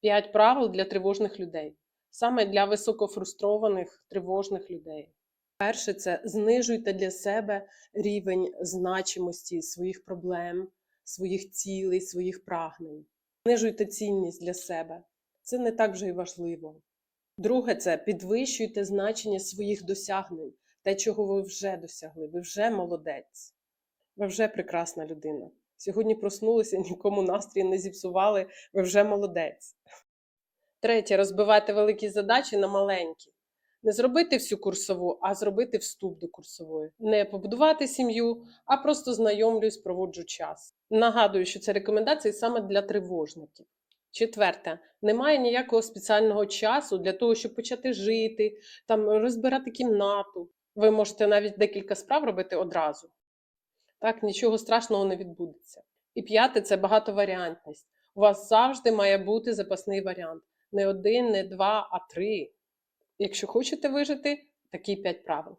П'ять правил для тривожних людей, саме для високофрустрованих тривожних людей. Перше це знижуйте для себе рівень значимості своїх проблем, своїх цілей, своїх прагнень. Знижуйте цінність для себе. Це не так вже й важливо. Друге, це підвищуйте значення своїх досягнень, те, чого ви вже досягли. Ви вже молодець, ви вже прекрасна людина. Сьогодні проснулися, нікому настрій не зіпсували, ви вже молодець. Третє, розбивайте великі задачі на маленькі. Не зробити всю курсову, а зробити вступ до курсової. Не побудувати сім'ю, а просто знайомлюсь, проводжу час. Нагадую, що це рекомендації саме для тривожників. Четверте, немає ніякого спеціального часу для того, щоб почати жити, там розбирати кімнату. Ви можете навіть декілька справ робити одразу. Так, нічого страшного не відбудеться. І п'яте це багатоваріантність. У вас завжди має бути запасний варіант. Не один, не два, а три. Якщо хочете вижити, такі п'ять правил.